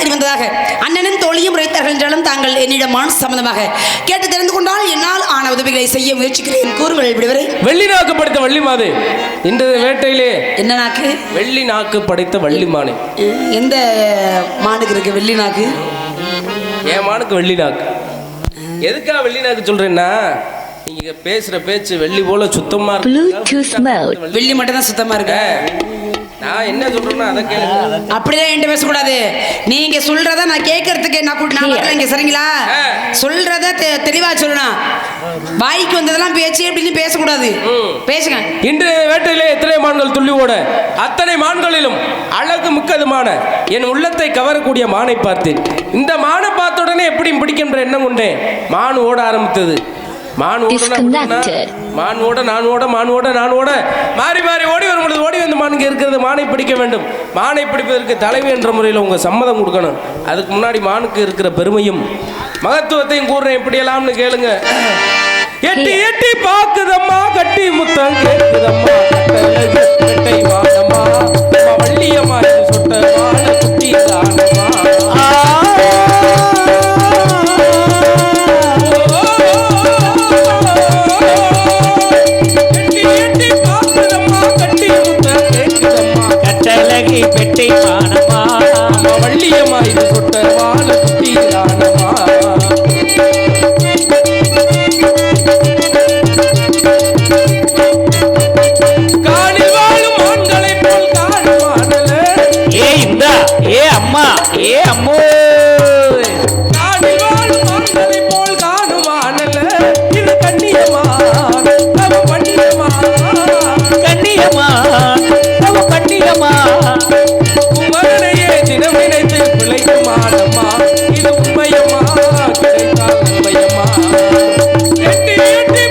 தெரிவதாக அண்ணனும் தோழியும் உரைத்தார்கள் என்றாலும் தாங்கள் என்னிடம் மான் சம்பந்தமாக கேட்டு தெரிந்து கொண்டால் என்னால் ஆன உதவிகளை செய்ய முயற்சிக்கிறேன். கூறுகள் விடுவரை. வெள்ளி நாக்கு படைத்த வள்ளி மாது இன்றைய வேட்டையிலே என்ன நாக்கு? வெள்ளி நாக்கு படைத்த வள்ளி மானை எந்த மானுக்கு இருக்கு வெள்ளி நாக்கு? என் மானுக்கு வெள்ளி நாக்கு. எதுக்காக வெள்ளி நாக்கு சொல்றேன்னா நீங்க பேசுற பேச்சு வெள்ளி போல சுத்தமா இருக்கு. வெள்ளி மட்டும் தான் சுத்தமா இருக்கு? நான் என்ன சொல்றேன்னா அதை கேளுங்க அப்படியே என்கிட்ட பேசக்கூடாது. நீங்க சொல்றத நான் கேட்கறதுக்கு நான் கூட்டி நான் வரல இங்க சரிங்களா. சொல்றத தெ- தெளிவா சொல்லணும். வாய்க்கு வந்ததெல்லாம் பேச்சு அப்படின்னு பேசக்கூடாது. பேசுங்க. இன்றைய வேட்டையிலே எத்தனை மான்கள் துள்ளி ஓட? அத்தனை மான்களிலும் அழகு மிக்கதுமான என் உள்ளத்தை கவரக்கூடிய மானை பார்த்தேன். இந்த மானை பார்த்த உடனே எப்படி பிடிக்கின்ற எண்ணம் கொண்டேன். மான் ஓட ஆரம்பித்தது. மான். மான் ஓட நான் ஓட மான் ஓட நான் ஓட. மாறி மாறி ஓடி வரும் பொழுது ஓடி வந்து மானுக்கு இருக்கிறது மானை பிடிக்க வேண்டும். மானை பிடிப்பதற்கு தலைவி என்ற முறையில் உங்க சம்மதம் கொடுக்கணும். அதுக்கு முன்னாடி மானுக்கு இருக்கிற பெருமையும் மகத்துவத்தையும் கூறுறேன். இப்படியெல்லாம்னு கேளுங்க. எட்டி எட்டி பாக்குதம்மா கட்டி முத்தம் அம்மா வள்ளியம்மா சொட்ட வாழ குட்டி தானம்மா கட்டழகி பெட்டை அம்மா வள்ளியம்மா இது சொட்ட வாழ குட்டி காணுவானலே. ஏ இந்தா ஏ அம்மா ஏ அம்மோ. கண்ணியமா. கண்ணியமா? நம்ம கண்ணியமா குமரனையே தினம் நினைத்து பிழைக்குமானம்மா. இது உண்மையம்மா, கிடைத்தால் உண்மையம்மா. எட்டி எட்டி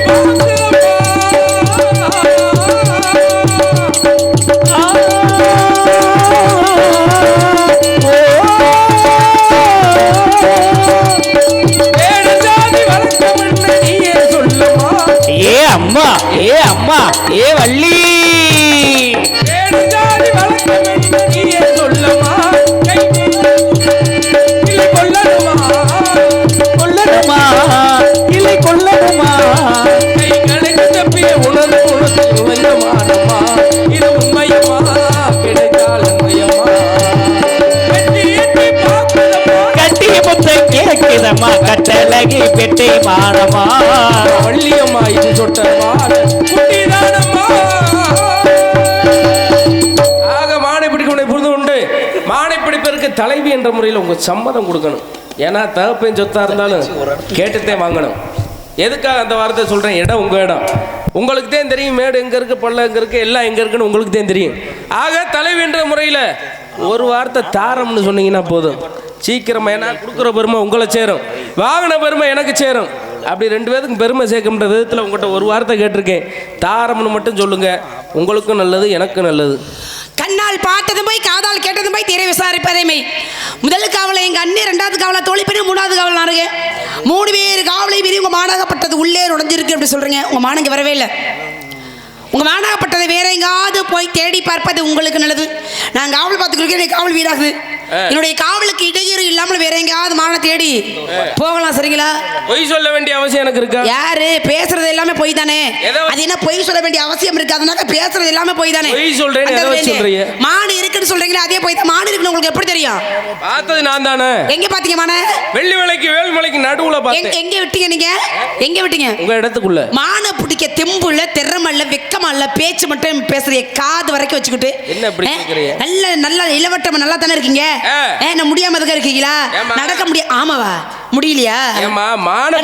ஏ அம்மா ஏ அம்மா ஏ வள்ளி இது உண்மையம்மா கிடைத்தால் கட்டழகி பெட்டை வள்ளியம்மா இது குட்டிதானம்மா. ஆக மானை பிடிக்கணும் புரிந்து கொண்டு மானை பிடிப்பதற்கு தலைவி என்ற முறையில் உங்க சம்மதம் கொடுக்கணும். ஏன்னா தகப்பன் சொத்தா இருந்தாலும் கேட்டுத்தே வாங்கணும். எதுக்காக அந்த வார்த்தை சொல்றேன்? இடம் உங்க இடம். உங்களுக்கு தான் தெரியும் மேடு எங்கே இருக்கு பள்ளம் எங்கே இருக்கு எல்லாம் எங்கே இருக்குன்னு உங்களுக்கு தான் தெரியும். ஆக தலைவின்ற முறையில் ஒரு வார்த்தை தாரம்னு சொன்னீங்கன்னா போதும். சீக்கிரமாக ஏன்னா கொடுக்குற பெருமை உங்களை சேரும். வாங்கின பெருமை எனக்கு சேரும். அப்படி ரெண்டு பேருக்கும் பெருமை சேர்க்கின்ற விதத்தில் உங்கள்கிட்ட ஒரு வார்த்தை கேட்டிருக்கேன். தாரம்னு மட்டும் சொல்லுங்க. உங்களுக்கும் நல்லது எனக்கும் நல்லது. கண்ணால் பார்த்ததும் போய் காதால் கேட்டதும் போய் திரை விசாரிப்பதே மெய். முதல் காவலை எங்க அண்ணி ரெண்டாவது காவலை தோழி பெரிய மூணாவது காவல் நானுங்க. மூணு பேர் காவலை மீறி உங்க மாணகப்பட்டது உள்ளே நுழைஞ்சிருக்கு அப்படி சொல்றீங்க. உங்க மானங்க வரவே இல்லை. உங்க மாணகப்பட்டதை வேற எங்காவது போய் தேடி பார்ப்பது உங்களுக்கு நல்லது. நான் காவல் பார்த்துக்கிறேன் காவல் வீடாகுது என்னுடைய காவலுக்கு இடையூறு இல்லாமல் வேற எங்கேயாவது மான தேடி போகலாம் சரிங்களா? பொய் சொல்ல வேண்டிய அவசியம் எனக்கு இருக்கா? யாரு? பேசுறது எல்லாமே பொய் தானே? அது என்ன பொய் சொல்ல வேண்டிய அவசியம் இருக்கு? அதனால பேசுறது எல்லாமே பொய் தானே? பொய் சொல்றீங்க? மாடு இருக்குன்னு சொல்றீங்களா அதே பொய் தான். மாடு இருக்குன்னு உங்களுக்கு எப்படி தெரியும்? பார்த்தது நான் தானே. எங்க பாத்தீங்க மான? வெள்ளி மலைக்கு வேல்மலைக்கு நடுவுல பார்த்தேன். எங்க விட்டீங்க நீங்க? எங்க விட்டீங்க? உங்க இடத்துக்குள்ள. மான பிடிக்க தெம்புல திறமல்ல வெக்கமல்ல பேச்சு மட்டும் பேசுறிய காது வரைக்கும் வச்சுக்கிட்டு? நல்ல நல்ல இளவட்டம் நல்லா தானே இருக்கீங்க? நான் முடியாம எதுக்கு இருக்கீங்களா? நடக்க முடிய ஆமாவா? முடியலையா?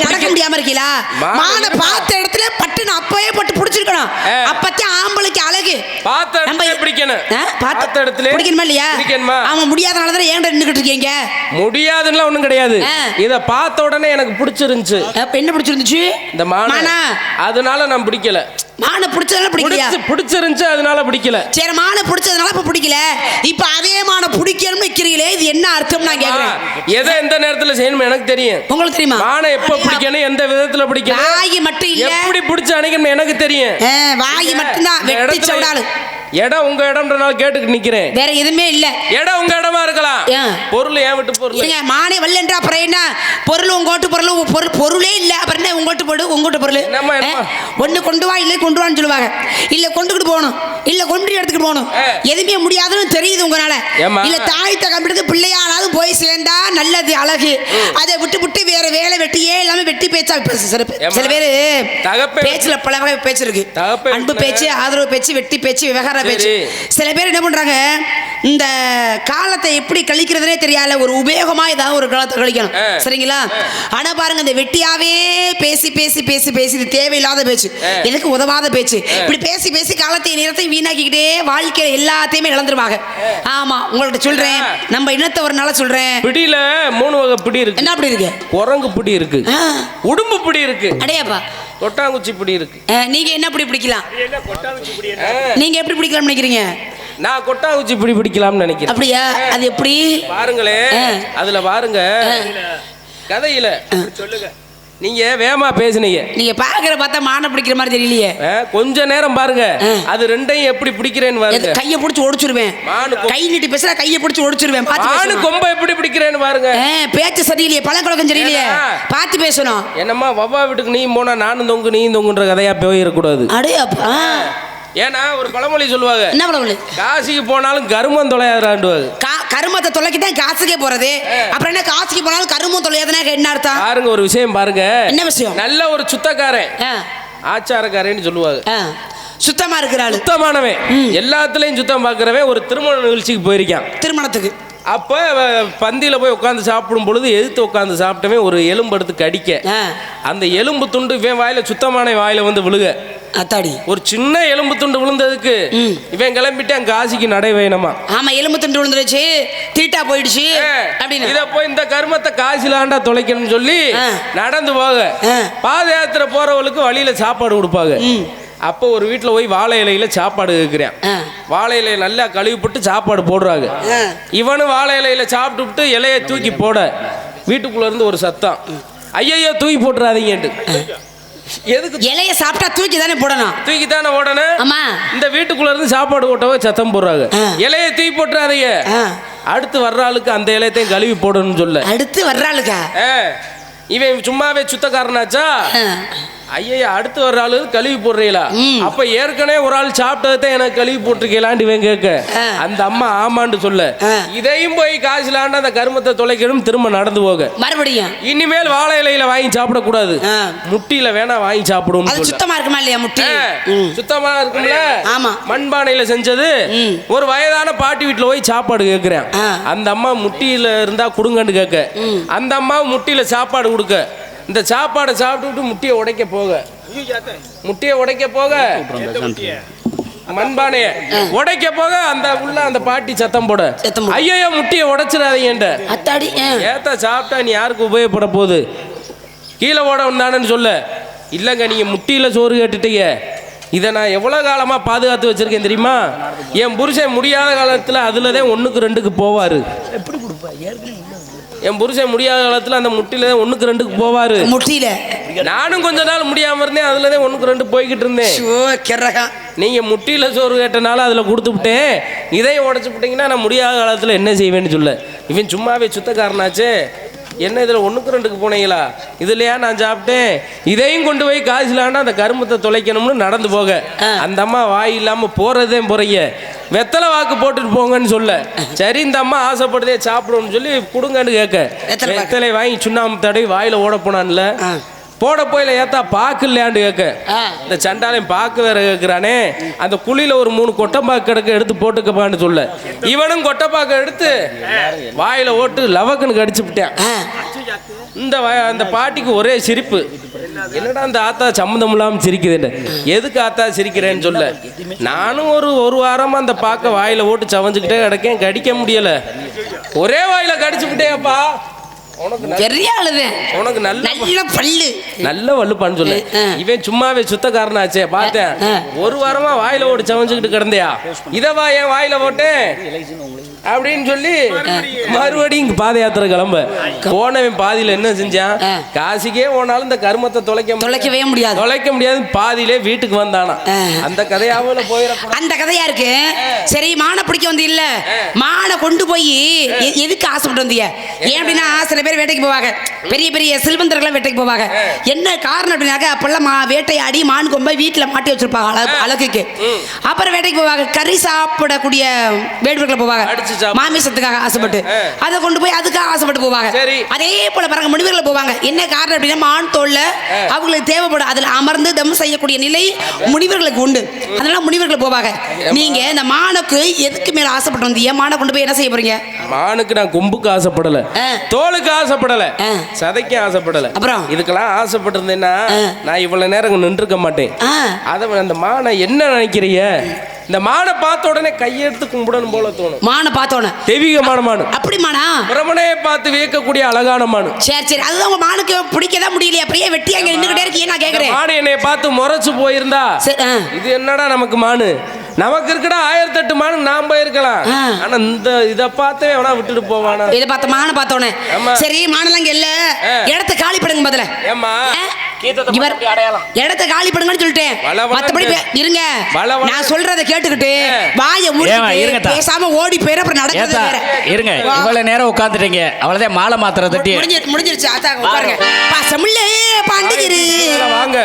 நடக்க முடியாம இருக்கீங்களா? மான பார்த்த இடத்துல பட்டுன்னு அப்பவே போட்டு புடிச்சிருக்கணும். ஆ. அப்பத்தான் ஆம்பளைக்கு அழகு. பார்த்த நம்ம பிடிக்கணும். பார்த்த- இடத்துல பிடிக்கணுமா இல்லையா? பிடிக்கணுமா? ஆமா முடியாதனால தானே ஏன்டா நின்னுகிட்டு இருக்கீங்க? முடியாதுன்னா ஒண்ணும் கிடையாது. இத பார்த்த உடனே எனக்கு பிடிச்சிருந்துச்சு. அப்ப என்ன பிடிச்சிருந்துச்சு? இந்த மானா. அதனால நான் பிடிக்கல. மான பிடிச்சதுனால பிடிக்கலையா? பிடிச்சு பிடிச்சிருந்துச்சு அதனால பிடிக்கல. சரி மான பிடிச்சதுனால இப்ப பிடிக்கல. இப்ப அதே மான பிடிக்கணும்னு வைக்கிறீங்களே இது என்ன அர்த்தம் நான் கேக்குறேன். எதை எந்த நேரத்துல செய்யணும் எனக்கு தெரியும். உங்களுக்கு தெரியுமா? மானை எப்ப பிடிக்கணும் எந்த விதத்துல பிடிக்கணும் வாய் மட்டும் இல்ல. எப்படி பிடிச்சு அணைக்கணும் எனக்கு தெரியும். வாய் மட்டும்தான் வெட்டி சவுடாலு இடம் உங்க இடம்ன்றனால கேட்டுக்கிட்டு நிக்கிறேன். வேற எதுவுமே இல்ல. இடம் உங்க இடமா இருக்கலாம்? பொருள் ஏன் விட்டு பொருள்? இல்லைங்க மானே வரலன்ற அப்புறம் என்ன? பொருள் உங்கோட்டு பொருள் உங்க பொருள் பொருளே இல்ல. அப்புறம் என்ன? உங்கோட்டு போடு உங்கோட்டு பொருள்? ஒன்று கொண்டு வா இல்லை கொண்டு வான்னு சொல்லுவாங்க. இல்ல கொண்டுக்கிட்டு போகணும். இல்ல கொண்டு எடுத்துக்கிட்டு போகணும். எதுவுமே முடியாதுன்னு தெரியுது உங்களால? இல்ல தாய் தகம்பிடுக்கு பிள்ளையானாலும் போய் சேர்ந்தா நல்லது அழகு. அதை விட்டு விட்டு வேற வேலை வெட்டியே எல்லாமே வெட்டி பேச்சா? பேசு சில? சில பேரு பேச்சுல பல வகை பேச்சு இருக்கு. அன்பு பேச்சு ஆதரவு பேச்சு வெட்டி பேச்சு விவகார. பேச்சு. சில பேர் என்ன பண்றாங்க இந்த காலத்தை எப்படி கழிக்கிறதுனே தெரியாத ஒரு உபயோகமா ஏதாவது ஒரு காலத்தை கழிக்கணும். சரிங்களா? ஆனா பாருங்க இந்த வெட்டியாவே பேசி பேசி பேசி பேசி தேவையில்லாத பேச்சு. எனக்கு உதவாத பேச்சு. இப்படி பேசி பேசி காலத்தை நேரத்தை வீணாக்கிக்கிட்டே வாழ்க்கையில எல்லாத்தையுமே இழந்துருவாங்க. ஆமா உங்கள்ட்ட சொல்றேன். நம்ம இனத்தை ஒரு நாள சொல்றேன். பிடியில மூணு வகை பிடி இருக்கு. என்ன அப்படி இருக்கு? குரங்கு பிடி இருக்கு. உடும்பு பிடி இருக்கு. அடையாப்பா. தொட்டாங்குச்சி பிடி இருக்கு. நீங்க என்ன அப்படி பிடிக்கலாம்? நீங்க எப்படி பிடிக்கலாம்னு நினைக்கிறீங்க? நான் கொட்டாங்குச்சி பிடி பிடிக்கலாம்னு நினைக்கிறேன். அப்படியா? அது எப்படி? பாருங்களே ஆ. அதுல பாருங்க. கதையில. நீங்க வேமா பேசுனீங்க. நீங்க பாக்குற பார்த்தா மானை பிடிக்கிற மாதிரி தெரியலையே. கொஞ்ச நேரம் பாருங்க. அது ரெண்டையும் எப்படி பிடிக்கிறேன்னு பாருங்க. கையை பிடிச்சி ஒடிச்சிருவேன். மானு கொ- நீட்டி பேசுறா கையை பிடிச்சி ஒடிச்சிருவேன். பேசணும். கொம்ப எப்படி பிடிக்கிறேன்னு பாருங்க. பேச்சு சரியில்லையே பழக்கழக்கம் சரியில்லையே? பார்த்து பேசணும். என்னம்மா வவ்வா வீட்டுக்கு நீ போனா நானும் தொங்கு நீ தொங்குன்ற கதையா போயிடக்கூடாது. அடையாப்பா. ஏன்னா ஒரு பழமொழி சொல்லுவாங்க. என்ன பழமொழி? காசிக்கு போனாலும் கருமம் தொலையாதாண்டுவாங்க கா கருமத்தை தொலைக்கி தான் காசுக்கே போறது. அப்புறம் என்ன காசுக்கு போனாலும் கருமம் தொலையாதுன்னா என்ன அர்த்தம்? பாருங்க ஒரு விஷயம் பாருங்க. என்ன விஷயம்? நல்ல ஒரு சுத்தக்காரன். ஆச்சாரக்காரன்னு சொல்லுவாங்க. சுத்தமா இருக்கிற ஆளு. சுத்தமானவன். எல்லாத்துலயும் சுத்தம் பார்க்கறவன் ஒரு திருமண நிகழ்ச்சிக்கு போயிருக்கான். திருமணத்துக்கு. அப்ப பந்தியில போய் உட்காந்து சாப்பிடும் பொழுது எதிர்த்து உட்காந்து சாப்பிட்டவன் ஒரு எலும்பு எடுத்து கடிக்க அந்த எலும்பு துண்டு இவன் வாயில சுத்தமான வாயில வந்து விழுக அத்தாடி ஒரு சின்ன எலும்பு துண்டு விழுந்ததுக்கு. இவன் கிளம்பிட்டான் காசிக்கு நடை வேணுமா ஆமா எலும்பு துண்டு விழுந்துருச்சு தீட்டா போயிடுச்சு அப்படின்னு இத போய் இந்த கர்மத்தை காசிலாண்டா தொலைக்கணும்னு சொல்லி. நடந்து போக. பாத யாத்திரை போறவளுக்கு வழியில சாப்பாடு கொடுப்பாங்க. அப்போ ஒரு வீட்டுல போய் வாழை இலையில சாப்பாடு கேட்கிறேன். வாழை இலையை நல்லா கழுவி போட்டு சாப்பாடு போடுறாங்க. இவனும் வாழை இலையில சாப்பிட்டுவிட்டு இலையை தூக்கி போட. வீட்டுக்குள்ள இருந்து ஒரு சத்தம். ஐயையோ தூக்கி போட்டுறாதீங்கன்ட்டு. எதுக்கு இலைய சாப்பிட்டா தூக்கி தானே போடணும்? தூக்கி தானே ஓடணும் ஆமா. இந்த வீட்டுக்குள்ள இருந்து சாப்பாடு ஓட்டவே சத்தம் போடுறாங்க. இலையை தூக்கி போட்டுறாதீங்க. அடுத்து வர்ற ஆளுக்கு அந்த இலையத்தையும் கழுவி போடணும்னு சொல்ல. அடுத்து வர்றாளுக்கா? ஆ, இவன் சும்மாவே சுத்தக்காரனாச்சா. ஐயா அடுத்து வர்ற ஆளு கழுவி போடுறீங்களா. அப்ப ஏற்கனவே ஒரு ஆள் சாப்பிட்டதை எனக்கு கழுவி போட்டிருக்கலான்னு இவன் கேட்க. அந்த அம்மா ஆமான்னு சொல்ல. இதையும் போய் காசுலாண்டு அந்த கருமத்தை தொலைக்கணும் திரும்ப நடந்து போக மறுபடியும் இனிமேல் வாழை இலையில வாங்கி சாப்பிடக்கூடாது. முட்டியில வேணா வாங்கி சொல்ல சுத்தமா இருக்குமா இல்லையா முட்டி. சுத்தமா இருக்கும்ல ஆமா. மண்பானையில செஞ்சது. ஒரு வயதான பாட்டி வீட்டுல போய் சாப்பாடு கேட்கிறேன். அந்த அம்மா முட்டியில இருந்தா குடுங்கன்னு கேட்க அந்த அம்மா முட்டியில சாப்பாடு கொடுக்க இந்த சாப்பாடை சாப்பிட்டுட்டு முட்டியை உடைக்க போக. முட்டியை உடைக்க போக. மண்பானைய உடைக்க போக. அந்த உள்ள அந்த பாட்டி சத்தம் போட. ஐயோ முட்டியை உடைச்சிடாதீங்கன்ற. ஏத்தா சாப்பிட்டா நீ யாருக்கு உபயோகப்பட போகுது? கீழே ஓட வந்தானன்னு சொல்ல. இல்லைங்க நீங்கள் முட்டியில் சோறு கேட்டுட்டீங்க. இதை நான் எவ்வளோ காலமாக பாதுகாத்து வச்சிருக்கேன் தெரியுமா? என் புருஷன் முடியாத காலத்தில் அதில் தான் ஒன்றுக்கு ரெண்டுக்கு போவார். என் புருஷன் முடியாத காலத்தில் அந்த முட்டியில் தான் ஒன்றுக்கு ரெண்டுக்கு போவார். முட்டியில நானும் கொஞ்ச நாள் முடியாமல் இருந்தேன் அதில் தான் ஒன்றுக்கு ரெண்டு போய்கிட்டு இருந்தேன். நீங்கள் முட்டியில் சோறு கேட்டனால அதில் கொடுத்து விட்டேன். இதையும் உடச்சி விட்டீங்கன்னா நான் முடியாத காலத்தில் என்ன செய்வேன்னு சொல்ல. இவன் சும்மாவே சுத்தக்காரனாச்சே. என்ன இதில் ஒன்றுக்கு ரெண்டுக்கு போனீங்களா? இதுலையா நான் சாப்பிட்டேன். இதையும் கொண்டு போய் காசுலாண்டா அந்த கருமத்தை தொலைக்கணும்னு நடந்து போக. அந்த அம்மா வாய் இல்லாமல் போகிறதே போறீங்க வெத்தலை வாக்கு போட்டுட்டு போங்கன்னு சொல்ல. சரி இந்த அம்மா ஆசைப்படுதே சாப்பிடும்னு சொல்லி கொடுங்கன்னு கேட்க. வெத்தலை வாங்கி சுண்ணாம்பு தடவி வாயில் ஓட போனான்ல. போட போயில ஏத்தா பாக்கு இல்லையாண்டு கேட்க. இந்த சண்டாலையும் பாக்கு வேற கேட்கிறானே அந்த குழியில ஒரு மூணு கொட்டைப்பாக்கு எடுக்க எடுத்து போட்டுக்கப்பான்னு சொல்ல. இவனும் கொட்டைப்பாக்கு எடுத்து வாயில ஓட்டு லவக்குன்னு கடிச்சு விட்டான். இந்த அந்த பாட்டிக்கு ஒரே சிரிப்பு. என்னடா அந்த ஆத்தா சம்மந்தம் இல்லாமல் சிரிக்குதுன்னு. எதுக்கு ஆத்தா சிரிக்கிறேன்னு சொல்ல. நானும் ஒரு ஒரு வாரமா அந்த பாக்க வாயில ஓட்டு சவஞ்சுக்கிட்டே கிடக்கேன் கடிக்க முடியல. ஒரே வாயில கடிச்சு விட்டேப்பா உனக்கு நல்ல- பெரிய ஆளுதான் உனக்கு நல்ல நல்ல பல்லு. நல்ல வள்ளுப்பான்னு சொல்லு. இவன் சும்மாவே சுத்தக்காரனாச்சே பார்த்தேன். ஒரு வாரமா வாயில ஓடி சமைச்சுக்கிட்டு கிடந்தியா? இத வா என் வாயில போட்டேன். அப்படின்னு சொல்லி மறுபடியும். இங்க பாத யாத்திரை கிளம்ப. போனவன் பாதியில என்ன செஞ்சான். காசிக்கே போனாலும் இந்த கருமத்தை தொலைக்க. தொலைக்கவே முடியாது. தொலைக்க முடியாது பாதியிலே வீட்டுக்கு வந்தானா. அந்த கதையாவில் போயிடக்கூடாது அந்த கதையா இருக்கு? சரி மானை பிடிக்க வந்து இல்ல. மானை கொண்டு போய் எதுக்கு ஆசைப்பட்டு வந்தீங்க ஏன் அப்படின்னா சில பேர் வேட்டைக்கு போவாங்க. பெரிய பெரிய செல்வந்தர்கள் வேட்டைக்கு போவாங்க. என்ன காரணம் அப்படின்னாக்க அப்பெல்லாம் மா வேட்டையாடி மான் கொம்பை வீட்டுல மாட்டி வச்சிருப்பாங்க அழகு- அழகுக்கு. அப்புறம் வேட்டைக்கு போவாங்க. கறி சாப்பிடக்கூடிய வேடுவர்களை போவாங்க. மாமிசத்துக்காக ஆசைப்பட்டு. அதை கொண்டு போய் அதுக்காக ஆசைப்பட்டு போவாங்க. அதே போல பாருங்க முனிவர்கள் போவாங்க. என்ன காரணம் அப்படின்னா மான் தோல்ல அவங்களுக்கு தேவைப்படும். அதுல அமர்ந்து தம் செய்யக்கூடிய நிலை முனிவர்களுக்கு உண்டு. அதனால முனிவர்கள் போவாங்க. நீங்க இந்த மானுக்கு எதுக்கு மேல ஆசைப்பட்டு வந்தீங்க? மானை கொண்டு போய் என்ன செய்ய போறீங்க? மானுக்கு நான் கொம்புக்கு ஆசைப்படல. தோலுக்கு ஆசைப்படல. சதைக்கும் ஆசைப்படல. அப்புறம்? இதுக்கெல்லாம் ஆசைப்பட்டிருந்தேன்னா ஆ. நான் இவ்வளவு நேரம் இங்க நின்றுக்க மாட்டேன். அதை அந்த மானை என்ன நினைக்கிறிய? இந்த மானை பார்த்த உடனே கையெடுத்து கும்பிடணும் போல தோணும். மானை பார்த்தோன்னு தெய்வீகமான மானு அப்படி மானா? பிரமனையை பார்த்து வியக்கக்கூடிய அழகான மானு. சரி சரி. அதுதான் உங்க மானுக்கு பிடிக்கதான் முடியலையா. அப்படியே வெட்டி அங்க நின்றுகிட்டே இருக்கீங்க. நான் கேக்குறேன். மானு என்னை பார்த்து முறைச்சு போயிருந்தா. இது என்னடா நமக்கு மானு? நமக்கு இருக்கடா ஆயிரத்தெட்டு மானு நாம் போயிருக்கலாம். ஆனா இந்த இதை பார்த்தே எவனா விட்டுட்டு போவானா? இதை பார்த்த மானை பார்த்தோன்னே ஆமா. சரி மானெல்லாம் இங்க இல்ல. இடத்த காலி பண்ணுங்க முதல்ல ஏம்மா. ஆ? இவர் இடத்த காலி பண்ணுங்கன்னு சொல்லிட்டேன். மத்தபடி இருங்க. நான் சொல்றத கேட்டுக்கிட்டு. வாயை இருங்கத்தா. பேசாம ஓடி போயிரு அப்புறம் நடக்கிறது ஏத்தா வேற. இருங்க. இவ்வளவு நேரம் உட்காந்துட்டீங்க அவ்வளவுதான் மாலை மாத்திர தட்டி. முடிஞ்சு முடிஞ்சிருச்சு. ஆத்தா உட்காருங்க. பசமுல்ல பாண்டிகிரு. வாங்க.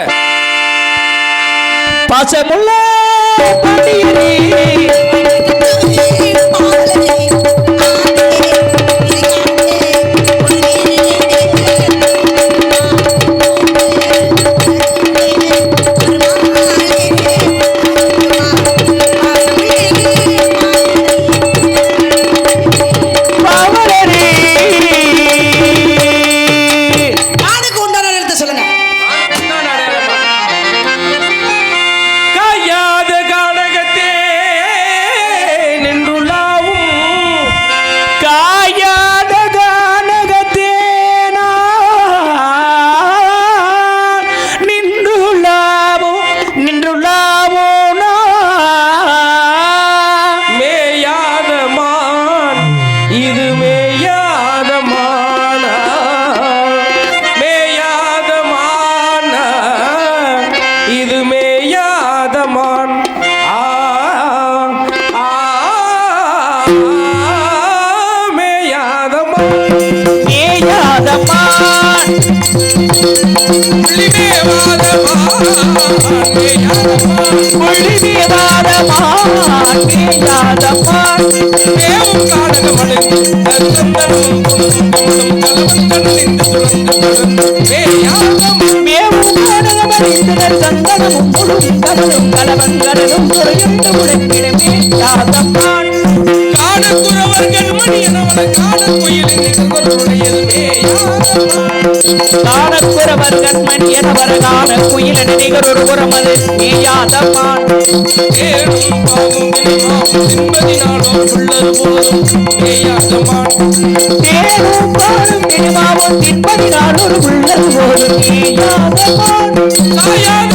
சந்தனமும் முழும் கடலும் கலவங்கடலும் குறையுண்டு உழைக்கிட மேயாதம்மான் கண்மணி எனவர் காண குயிலன நிகரொரு உரமது மேயாதம்மான் தேடும் பாவும் வினைமாவும் தின்பதினாலோ உள்ளது போதும். மேயாதமான் தேனும் பாலும் திணிமாவும் தின்பதினால் ஒரு உள்ளது போதும் மேயாதம்மான் சாயாத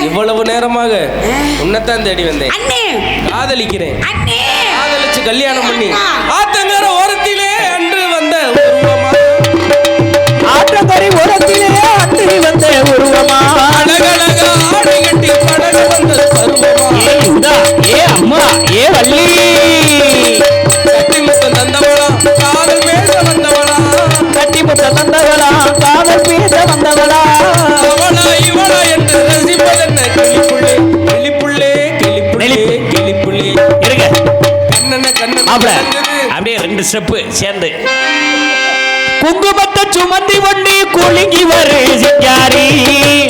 இவ்வளவு நேரமாக உன்னைத்தான் தேடி வந்தேன். அண்ணே. காதலிக்கிறேன். அண்ணே. காதலிச்சு கல்யாணம் பண்ணி. ஆத்தங்கர ஓரத்திலே அன்று வந்த உருவமா? ஆற்றங்கரை உரத்திலே அன்று வந்த உருவமா? அழகழக ஆடை கட்டி படகு வந்த பருவமா? ஏ இந்தா ஏ அம்மா ஏ வள்ளி. பேச வந்தவளா காதல் பேச வந்தவளா. அவளா இவளா என்று ரசிப்பதென்ன? கிளிப்புள்ளே கிளிப்புள்ளே கிளிப்புள்ளே கிளிப்புள்ளே இருங்க. கண்ணன கண்ணன் மாப்பிள அப்படியே ரெண்டு ஸ்டெப்பு சேர்ந்து. குங்குமத்தை சுமந்தி ஒண்டி குலுங்கி வரு சிங்காரி.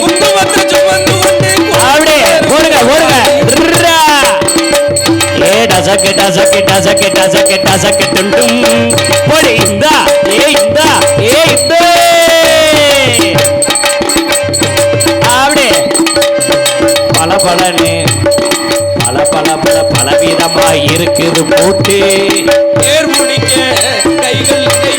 குங்குமத்தை சுமந்தி போடு இந்தா ஏ இந்தா ஏ இந்த. பல பல பல பல பலவிதமா இருக்குது போட்டு. தேர் முடிக்க கைகள் கை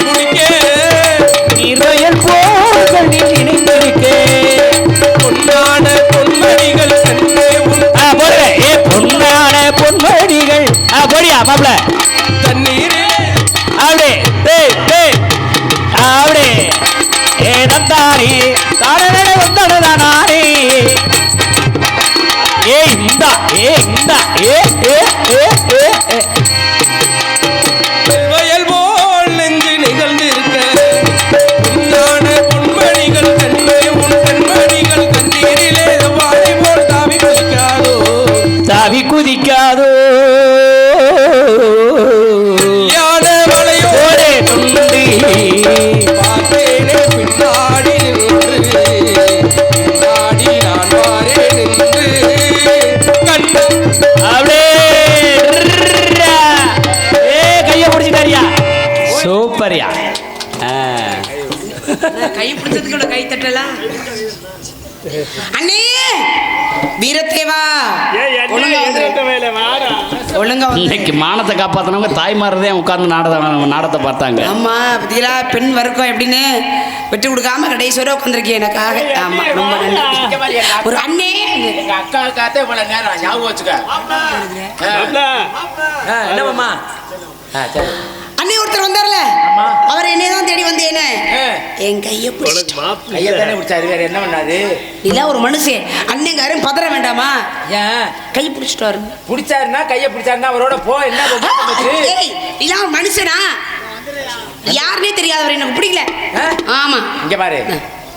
ஆ, போடியா மாப்ள தண்ணீரே. அப்படி டேய் டேய். அப்படி ஏ தந்தாரி தானே வந்தடதானே ஏ இந்தா ஏ இந்தா ஏ கை பிடிச்சதுக்கு கை தட்டலாம் அண்ணே வீரத்தேவா. ஒழுங்கா வந்துரு. ஒழுங்கா வந்து இன்னைக்கு மானத்தை காப்பாத்தினவங்க தாய்மாரதே உட்கார்ந்து நாடகம் நாடகத்தை பார்த்தாங்க. ஆமா பத்தியா பெண் வர்க்கம் எப்படின்னு விட்டு கொடுக்காம கடைசி வரை உட்காந்துருக்கேன் எனக்காக ஆமா ரொம்ப நன்றி. ஒரு அண்ணே. எங்க அக்காவுக்காக இவ்வளவு நேரம் ஞாபகம் வச்சுக்க. என்னமாமா அண்ணே ஒருத்தர் வந்தார்ல. அவர் என்னைய தான் தேடி வந்தேனே. என் கையை பிடிச்சிட்டு கையை தானே பிடிச்சாரு வேற என்ன பண்ணாரு? இல்ல ஒரு மனுஷன். அண்ணங்காரன் பதற வேண்டாமா? ஏன்? கை பிடிச்சிட்டு பிடிச்சாருன்னா கையை பிடிச்சாருன்னா அவரோட போ என்ன இல்ல அவன் மனுஷனா? யாருனே தெரியாதவர் எனக்கு பிடிக்கல. ஆ? ஆமா. இங்க பாரு.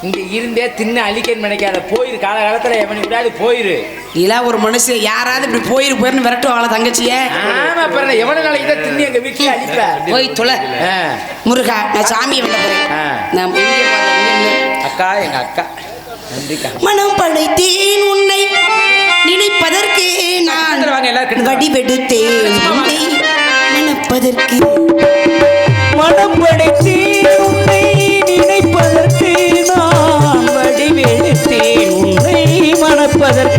இங்க இருந்தே தின்னு அழிக்கன்னு நினைக்காத போயிரு. காலகாலத்துல எவனி விடாது போயிரு. இல்ல ஒரு மனுஷன் யாராவது இப்படி போயிரு போயிருந்து விரட்டுவாங்களா தங்கச்சிய. ஆமா பிறகு எவன நாளைக்கு தான் தின்னு எங்க வீட்டுல அழிப்ப போய் தொலை. முருகா நான் சாமியை விட போறேன். ஆ. நான் எங்கே போறேன், எங்கே இல்லை. அக்கா எங்க அக்கா. மனம் படைத்தேன் உன்னை. நினைப்பதற்கு நான். வடிவெடுத்தேன். உன்னை நினைப்பதற்கு. மனம் படைத்து உன்னை. நினைப்பதற்கு நான் வடிவெடுத்தேன் உன்னை. மணப்பதற்கு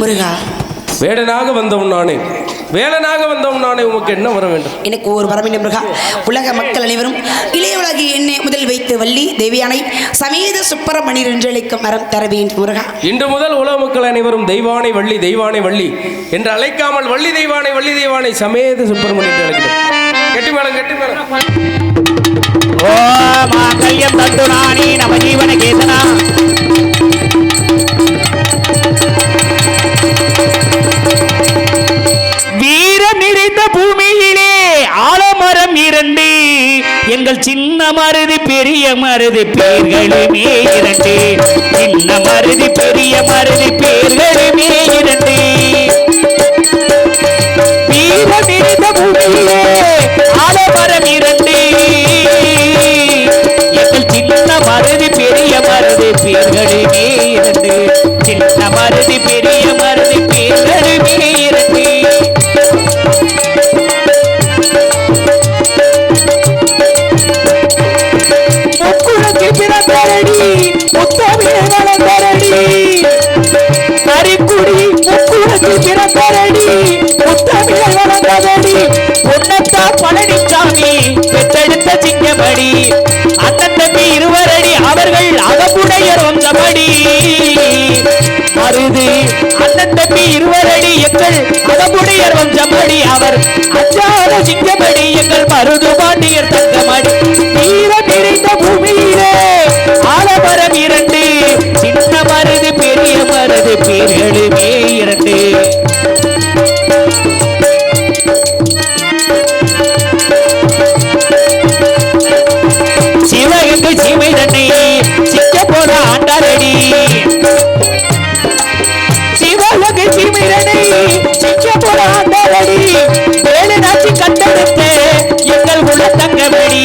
முருகா. வேடனாக வந்தவன் நானே. வேலனாக வந்தவன் நானே. உமக்கு என்ன வர வேண்டும்? எனக்கு ஒரு வரமில்லை முருகா. உலக மக்கள் அனைவரும் இளைய உலகி என்னை முதல் வைத்து வள்ளி தேவியானை சமேத சுப்பிரமணியர் என்று அழைக்கும் மரம் தர வேண்டும் முருகா. இன்று முதல் உலக மக்கள் அனைவரும் தெய்வானை வள்ளி தெய்வானை வள்ளி என்று அழைக்காமல் வள்ளி தெய்வானை வள்ளி தெய்வானை சமேத சுப்பிரமணியன் என்று அழைக்கிறோம். கெட்டி மேளம் கெட்டி மேளம் ஓ மாங்கல்யம் தந்து நானே நவ ஜீவன கேதனா. இரண்டு. எங்கள் சின்ன மருது பெரிய மருது பேர்களுமே இரண்டு. சின்ன மருது பெரிய மருது பேர்களுமே இரண்டு. வீரம் நிறைந்த பூமியிலே ஆலமரம் இரண்டு. எங்கள் சின்ன மருது பெரிய மருது பேர்களுமே இரண்டு. சின்ன மருது பெரிய மருது பேர்களுமே மாறிக்குடி முக்குளத்தில் பிறந்தரடி முத்தமிழை வளர்ந்ததடி பொன்னத்தா பழனிசாமி பெற்றெடுத்த சிங்கமடி. அண்ணன் தம்பி இருவரடி அவர்கள் அகமுடையர் வந்தபடி. அருது அண்ணன் தம்பி இருவரடி எங்கள் அகமுடையர் வந்தபடி. அவர் அஞ்சாத சிங்கமடி எங்கள் மருது பாண்டியர் தங்கமடி. வீரம் நிறைந்த பூமி மருது பேர்களுமே இரண்டு. சிவகங்கை சீமை தன்னை சிக்க போன ஆண்டாரடி. சிவகங்கை சீமை தன்னை சிக்க போன ஆண்டாரடி. வேலு நாச்சி எங்கள் உள்ள தங்கமடி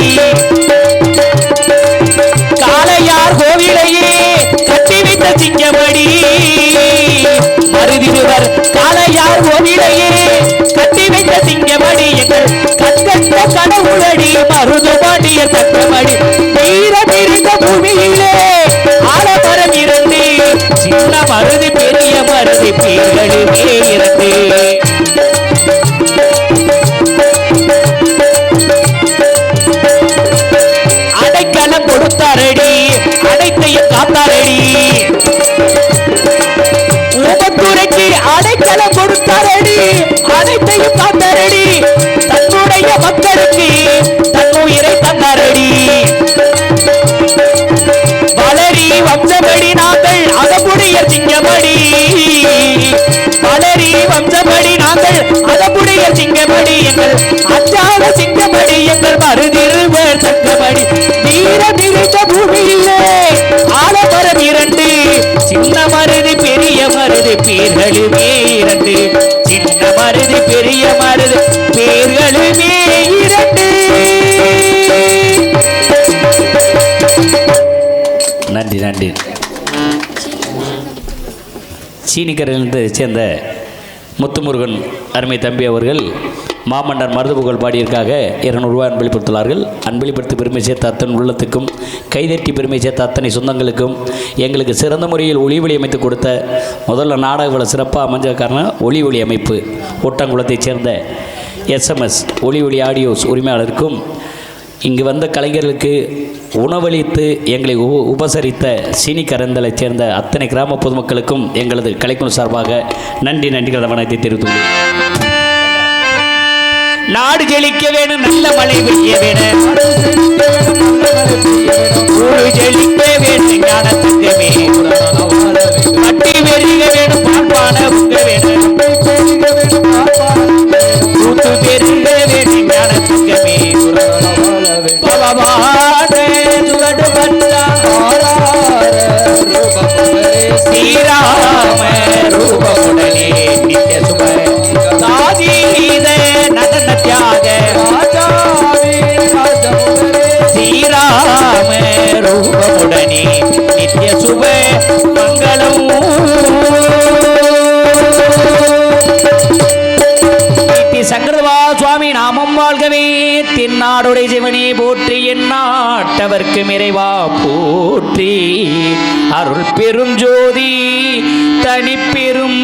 காளையார் கோவிலையே கட்டி வைத்த சிங்கமடி எங்கள் கண்கண்ட கடவுளடி மருது பாண்டிய தத்தமடி வீர பிரிந்த பூமியிலே ஆலமரம் இருந்து சின்ன மருது பெரிய மருது பேர்களுமே இருந்து அடைக்கலம் கொடுத்தாரடி அடைத்தையும் காத்தாரடி. கொடுத்தாரடி அனைத்தையும் தந்தரடி தன்னுடைய மக்களுக்கு தன் உயிரை வளரி வம்சபடி நாங்கள் அகமுடைய சிங்கமடி வளரி வம்சபடி நாங்கள் அகமுடைய சிங்கமடி எங்கள் அஞ்சாத சிங்கமடி எங்கள் மறுதிருவர் தங்கமடி வீர நிறுத்த பூமியிலே ஆலமரம் இரண்டு சின்ன மருது பெரிய மருது பேர்களுமே இரண்டு. பெரிய மருது. பேர்களுமே இரண்டு. நன்றி நன்றி. சீனிக்கரையிலிருந்து சேர்ந்த முத்துமுருகன் அருமை தம்பி அவர்கள் மாமன்னர் மருதுபுகழ் பாடியிருக்காக இருநூறுவா அன்பளிப்படுத்துள்ளார்கள் அன்பளிப்படுத்தி பெருமை சேர்த்த அத்தன் உள்ளத்துக்கும் கைதட்டி பெருமை சேர்த்த அத்தனை சொந்தங்களுக்கும் எங்களுக்கு சிறந்த முறையில் ஒளி ஒளி அமைத்து கொடுத்த முதல்ல நாடக சிறப்பாக அமைஞ்ச காரணம் ஒளி ஒளி அமைப்பு. ஒட்டங்குளத்தைச் சேர்ந்த எஸ்எம்எஸ் ஒளி ஒளி ஆடியோஸ் உரிமையாளருக்கும் இங்கு வந்த கலைஞர்களுக்கு உணவளித்து எங்களை உ- உபசரித்த சீனி கரந்தலைச் சேர்ந்த அத்தனை கிராம பொதுமக்களுக்கும் எங்களது கலைக்குழு சார்பாக நன்றி நன்றிகள் வணக்கத்தை தெரிவித்துள்ளேன் நாடு ஜெலிக்க வேணும் நல்ல மழை பெய்ய வேணும். ஊரு செழிக்க வேணும் ஞான தங்கமே வேணும் பால்பான உங்க வேணும். கூத்து பெருக வேணும் ஞான தங்கமே ஸ்ரீராம ரூபமுடனே நித்திய சுப. நடன ஸ்ரீராம ரூபமுடனே சங்கரவா சுவாமி நாமம் வாழ்கவே தென்னாடுடைய சிவனே போற்றி என் நாட்டவர்க்கு நிறைவா போற்றி. அருள் பெரும் ஜோதி தனி பெரும்